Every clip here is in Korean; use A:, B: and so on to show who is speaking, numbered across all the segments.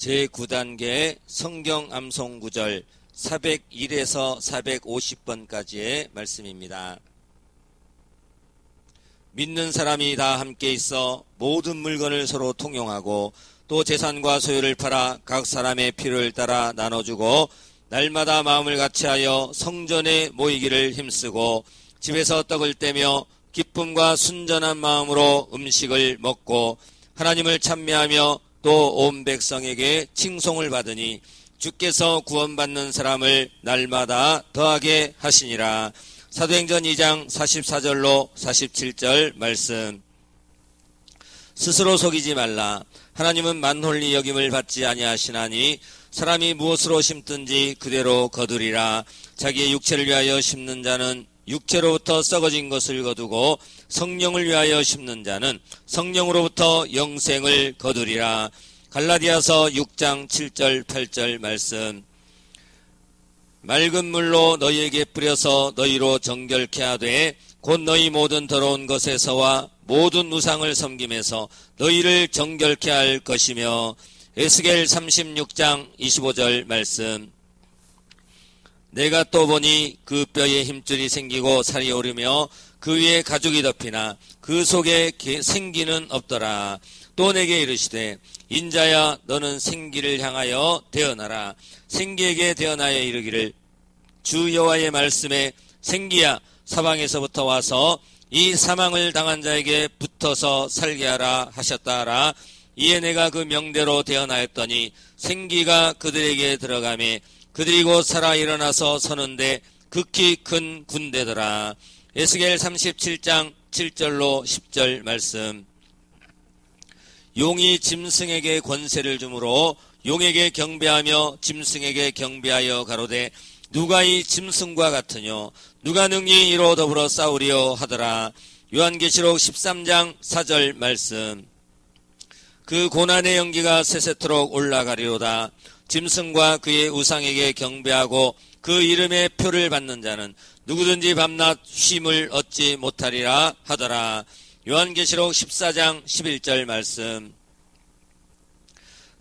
A: 제9단계 성경 암송 구절 401에서 450번까지의 말씀입니다. 믿는 사람이 다 함께 있어 모든 물건을 서로 통용하고 또 재산과 소유를 팔아 각 사람의 필요를 따라 나눠주고 날마다 마음을 같이하여 성전에 모이기를 힘쓰고 집에서 떡을 떼며 기쁨과 순전한 마음으로 음식을 먹고 하나님을 찬미하며 또 온 백성에게 칭송을 받으니 주께서 구원받는 사람을 날마다 더하게 하시니라. 사도행전 2장 44절로 47절 말씀. 스스로 속이지 말라. 하나님은 만홀리 여김을 받지 아니하시나니 사람이 무엇으로 심든지 그대로 거두리라. 자기의 육체를 위하여 심는 자는 육체로부터 썩어진 것을 거두고 성령을 위하여 심는 자는 성령으로부터 영생을 거두리라. 갈라디아서 6장 7절 8절 말씀. 맑은 물로 너희에게 뿌려서 너희로 정결케 하되 곧 너희 모든 더러운 것에서와 모든 우상을 섬김에서 너희를 정결케 할 것이며 에스겔 36장 25절 말씀 내가 또 보니 그 뼈에 힘줄이 생기고 살이 오르며 그 위에 가죽이 덮이나 그 속에 생기는 없더라. 또 내게 이르시되 인자야 너는 생기를 향하여 되어나라. 생기에게 되어나여 이르기를 주 여호와의 말씀에 생기야 사방에서부터 와서 이 사망을 당한 자에게 붙어서 살게 하라 하셨다라. 이에 내가 그 명대로 되어나였더니 생기가 그들에게 들어가매 그들이 곧 살아 일어나서 서는데 극히 큰 군대더라. 에스겔 37장 7절로 10절 말씀. 용이 짐승에게 권세를 주므로 용에게 경배하며 짐승에게 경배하여 가로되 누가 이 짐승과 같으뇨 누가 능히 이로 더불어 싸우리요 하더라. 요한계시록 13장 4절 말씀. 그 고난의 연기가 세세토록 올라가리로다. 짐승과 그의 우상에게 경배하고 그 이름의 표를 받는 자는 누구든지 밤낮 쉼을 얻지 못하리라 하더라. 요한계시록 14장 11절 말씀.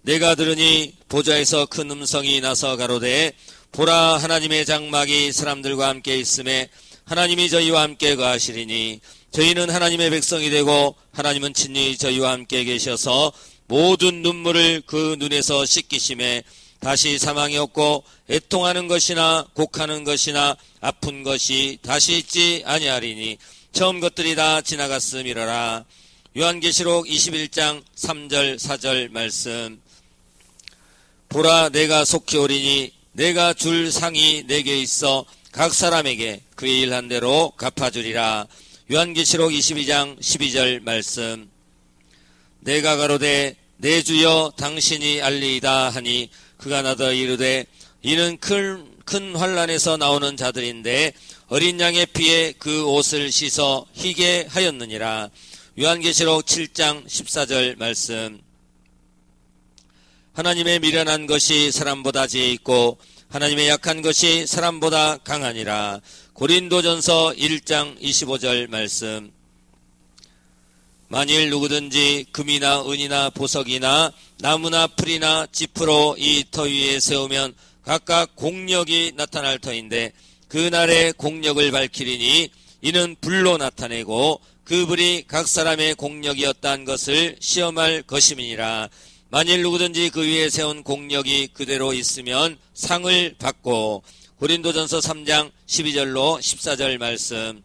A: 내가 들으니 보좌에서 큰 음성이 나서 가로되 보라 하나님의 장막이 사람들과 함께 있음에 하나님이 저희와 함께 거하시리니 저희는 하나님의 백성이 되고 하나님은 친히 저희와 함께 계셔서 모든 눈물을 그 눈에서 씻기심에 다시 사망이 없고 애통하는 것이나 곡하는 것이나 아픈 것이 다시 있지 아니하리니 처음 것들이 다 지나갔음이러라. 요한계시록 21장 3절 4절 말씀 보라 내가 속히 오리니 내가 줄 상이 내게 있어 각 사람에게 그의 일한 대로 갚아주리라. 요한계시록 22장 12절 말씀 내가 가로되 내 주여 당신이 알리이다 하니 그가 나더 이르되 이는 큰, 큰 환란에서 나오는 자들인데 어린 양의 피에 그 옷을 씻어 희게 하였느니라. 요한계시록 7장 14절 말씀 하나님의 미련한 것이 사람보다 지혜 있고 하나님의 약한 것이 사람보다 강하니라. 고린도전서 1장 25절 말씀 만일 누구든지 금이나 은이나 보석이나 나무나 풀이나 지프로 이 터 위에 세우면 각각 공력이 나타날 터인데 그날의 공력을 밝히리니 이는 불로 나타내고 그 불이 각 사람의 공력이었다는 것을 시험할 것임이니라. 만일 누구든지 그 위에 세운 공력이 그대로 있으면 상을 받고 고린도전서 3장 12절로 14절 말씀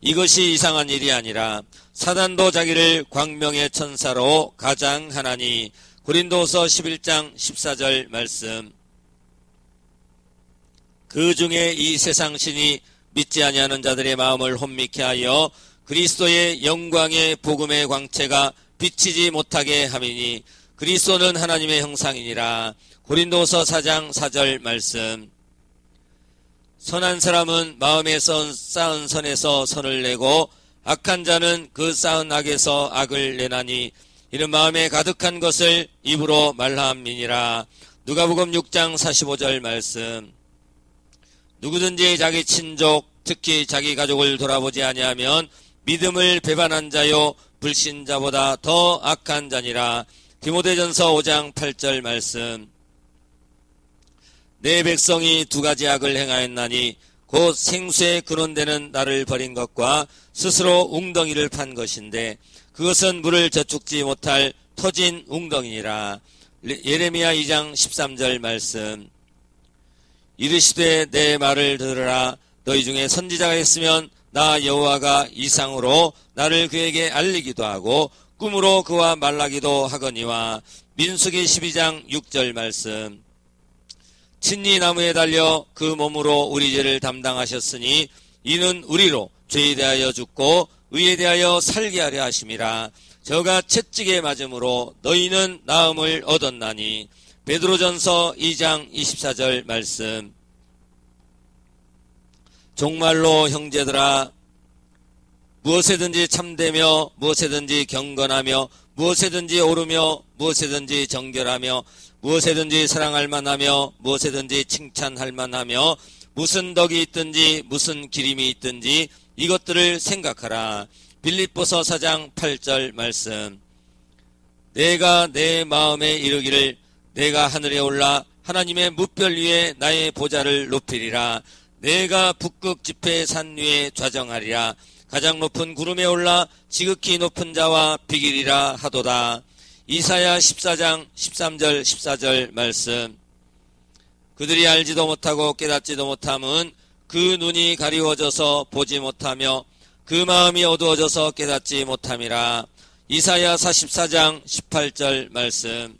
A: 이것이 이상한 일이 아니라 사단도 자기를 광명의 천사로 가장하나니 고린도서 11장 14절 말씀. 그 중에 이 세상 신이 믿지 아니하는 자들의 마음을 혼미케 하여 그리스도의 영광의 복음의 광채가 비치지 못하게 함이니 그리스도는 하나님의 형상이니라. 고린도서 4장 4절 말씀 선한 사람은 마음에 쌓은 선에서 선을 내고 악한 자는 그 쌓은 악에서 악을 내나니 이는 마음에 가득한 것을 입으로 말함이니라. 누가복음 6장 45절 말씀. 누구든지 자기 친족 특히 자기 가족을 돌아보지 아니하면 믿음을 배반한 자요 불신자보다 더 악한 자니라. 디모데전서 5장 8절 말씀 내 백성이 두 가지 악을 행하였나니 곧 생수에 근원되는 나를 버린 것과 스스로 웅덩이를 판 것인데 그것은 물을 저축지 못할 터진 웅덩이니라. 예레미야 2장 13절 말씀. 이르시되 내 말을 들으라. 너희 중에 선지자가 있으면 나 여호와가 이상으로 나를 그에게 알리기도 하고 꿈으로 그와 말라기도 하거니와 민수기 12장 6절 말씀 친히 나무에 달려 그 몸으로 우리 죄를 담당하셨으니 이는 우리로 죄에 대하여 죽고 의에 대하여 살게 하려 하심이라. 저가 채찍에 맞음으로 너희는 나음을 얻었나니. 베드로전서 2장 24절 말씀. 정말로 형제들아 무엇에든지 참되며 무엇에든지 경건하며 무엇에든지 오르며 무엇에든지 정결하며 무엇에든지 사랑할 만하며 무엇에든지 칭찬할 만하며 무슨 덕이 있든지 무슨 기림이 있든지 이것들을 생각하라. 빌립보서 4장 8절 말씀. 내가 내 마음에 이르기를 내가 하늘에 올라 하나님의 무별 위에 나의 보좌를 높이리라. 내가 북극 지폐 산 위에 좌정하리라. 가장 높은 구름에 올라 지극히 높은 자와 비길이라 하도다. 이사야 14장 13절 14절 말씀. 그들이 알지도 못하고 깨닫지도 못함은 그 눈이 가리워져서 보지 못하며 그 마음이 어두워져서 깨닫지 못함이라. 이사야 44장 18절 말씀.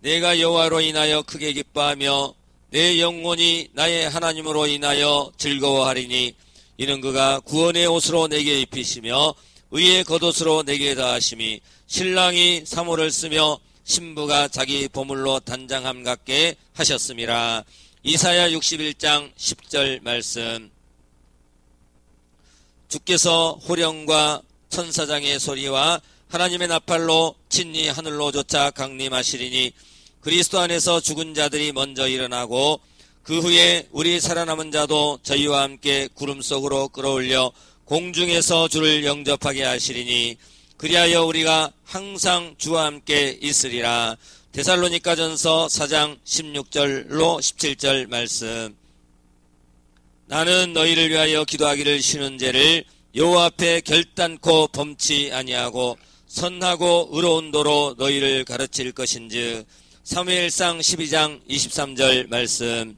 A: 내가 여호와로 인하여 크게 기뻐하며 내 영혼이 나의 하나님으로 인하여 즐거워하리니 이는 그가 구원의 옷으로 내게 입히시며 의의 겉옷으로 내게 다하심이 신랑이 사모를 쓰며 신부가 자기 보물로 단장함 같게 하셨음이라. 이사야 61장 10절 말씀. 주께서 호령과 천사장의 소리와 하나님의 나팔로 친히 하늘로 쫓아 강림하시리니 그리스도 안에서 죽은 자들이 먼저 일어나고 그 후에 우리 살아남은 자도 저희와 함께 구름 속으로 끌어올려 공중에서 주를 영접하게 하시리니 그리하여 우리가 항상 주와 함께 있으리라. 데살로니가전서 4장 16절로 17절 말씀. 나는 너희를 위하여 기도하기를 쉬는 죄를 여호와 앞에 결단코 범치 아니하고 선하고 의로운 도로 너희를 가르칠 것인즉 사무엘상 12장 23절 말씀.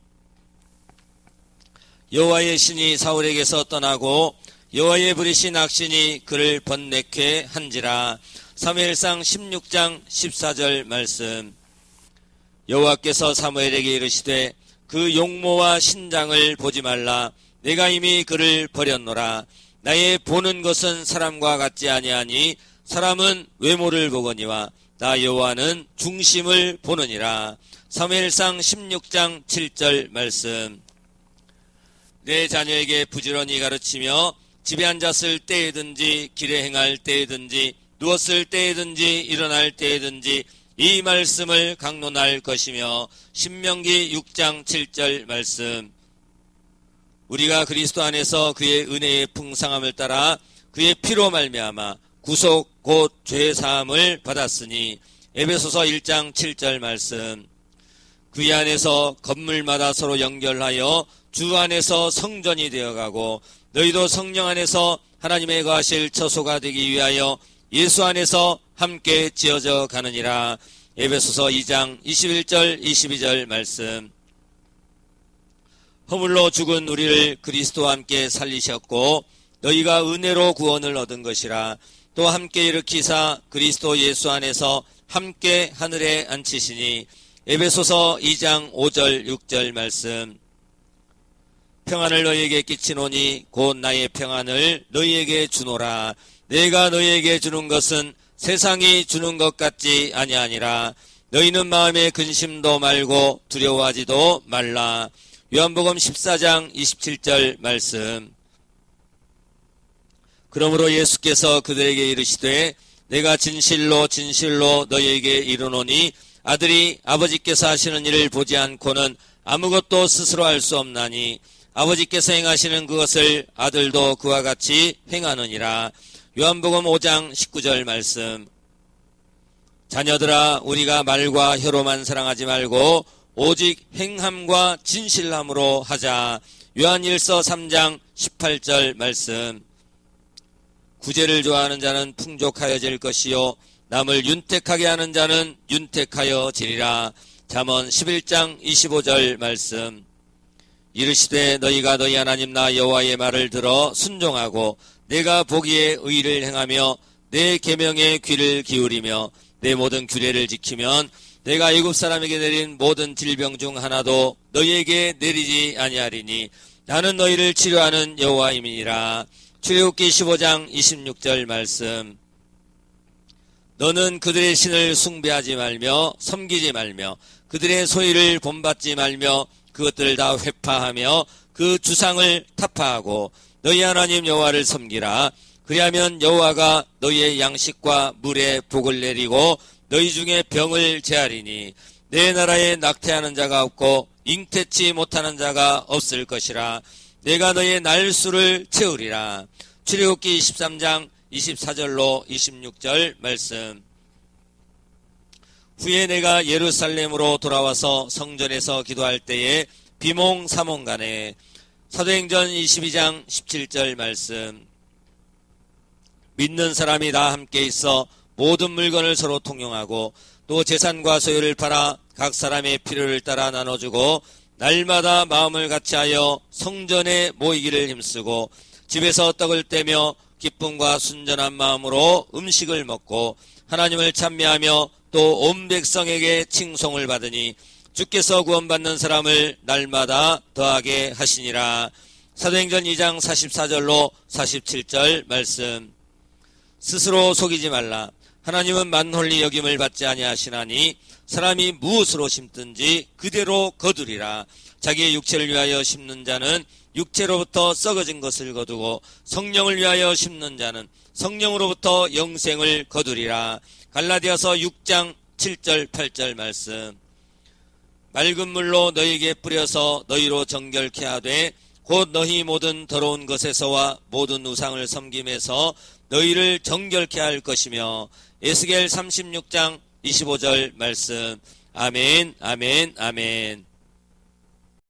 A: 여호와의 신이 사울에게서 떠나고 여호와의 부리신 악신이 그를 번뇌케 한지라. 사무엘상 16장 14절 말씀. 여호와께서 사무엘에게 이르시되 그 용모와 신장을 보지 말라. 내가 이미 그를 버렸노라. 나의 보는 것은 사람과 같지 아니하니 사람은 외모를 보거니와 나 여호와는 중심을 보느니라. 사무엘상 16장 7절 말씀 내 자녀에게 부지런히 가르치며 집에 앉았을 때에든지 길에 행할 때에든지 누웠을 때에든지 일어날 때에든지 이 말씀을 강론할 것이며 신명기 6장 7절 말씀. 우리가 그리스도 안에서 그의 은혜의 풍성함을 따라 그의 피로 말미암아 구속 곧 죄 사함을 받았으니 에베소서 1장 7절 말씀. 그의 안에서 건물마다 서로 연결하여 주 안에서 성전이 되어가고 너희도 성령 안에서 하나님의 거하실 처소가 되기 위하여 예수 안에서 함께 지어져 가느니라. 에베소서 2장 21절 22절 말씀. 허물로 죽은 우리를 그리스도와 함께 살리셨고 너희가 은혜로 구원을 얻은 것이라 또 함께 일으키사 그리스도 예수 안에서 함께 하늘에 앉히시니 에베소서 2장 5절 6절 말씀. 평안을 너희에게 끼치노니 곧 나의 평안을 너희에게 주노라. 내가 너희에게 주는 것은 세상이 주는 것 같지 아니하니라. 너희는 마음에 근심도 말고 두려워하지도 말라. 요한복음 14장 27절 말씀. 그러므로 예수께서 그들에게 이르시되 내가 진실로 진실로 너희에게 이르노니 아들이 아버지께서 하시는 일을 보지 않고는 아무것도 스스로 할 수 없나니 아버지께서 행하시는 그것을 아들도 그와 같이 행하느니라. 요한복음 5장 19절 말씀. 자녀들아 우리가 말과 혀로만 사랑하지 말고 오직 행함과 진실함으로 하자. 요한일서 3장 18절 말씀. 구제를 좋아하는 자는 풍족하여질 것이요 남을 윤택하게 하는 자는 윤택하여지리라. 잠언 11장 25절 말씀. 이르시되 너희가 너희 하나님 나 여호와의 말을 들어 순종하고 내가 보기에 의를 행하며 내 계명에 귀를 기울이며 내 모든 규례를 지키면 내가 애굽 사람에게 내린 모든 질병 중 하나도 너희에게 내리지 아니하리니 나는 너희를 치료하는 여호와임이니라. 출애굽기 15장 26절 말씀. 너는 그들의 신을 숭배하지 말며 섬기지 말며 그들의 소유를 본받지 말며 그것들을 다 회파하며 그 주상을 타파하고 너희 하나님 여호와를 섬기라. 그리하면 여호와가 너희의 양식과 물에 복을 내리고 너희 중에 병을 제하리니 내 나라에 낙태하는 자가 없고 잉태치 못하는 자가 없을 것이라. 내가 너희의 날수를 채우리라. 출애굽기 13장 24절로 26절 말씀. 후에 내가 예루살렘으로 돌아와서 성전에서 기도할 때에 비몽사몽간에 사도행전 22장 17절 말씀. 믿는 사람이 다 함께 있어 모든 물건을 서로 통용하고 또 재산과 소유를 팔아 각 사람의 필요를 따라 나눠주고 날마다 마음을 같이하여 성전에 모이기를 힘쓰고 집에서 떡을 떼며 기쁨과 순전한 마음으로 음식을 먹고 하나님을 찬미하며 또 온 백성에게 칭송을 받으니 주께서 구원받는 사람을 날마다 더하게 하시니라. 사도행전 2장 44절로 47절 말씀. 스스로 속이지 말라. 하나님은 만홀리 여김을 받지 아니하시나니 사람이 무엇으로 심든지 그대로 거두리라. 자기의 육체를 위하여 심는 자는 육체로부터 썩어진 것을 거두고 성령을 위하여 심는 자는 성령으로부터 영생을 거두리라. 갈라디아서 6장 7절 8절 말씀. 맑은 물로 너희에게 뿌려서 너희로 정결케 하되 곧 너희 모든 더러운 것에서와 모든 우상을 섬김에서 너희를 정결케 할 것이며 에스겔 36장 25절 말씀 아멘 아멘 아멘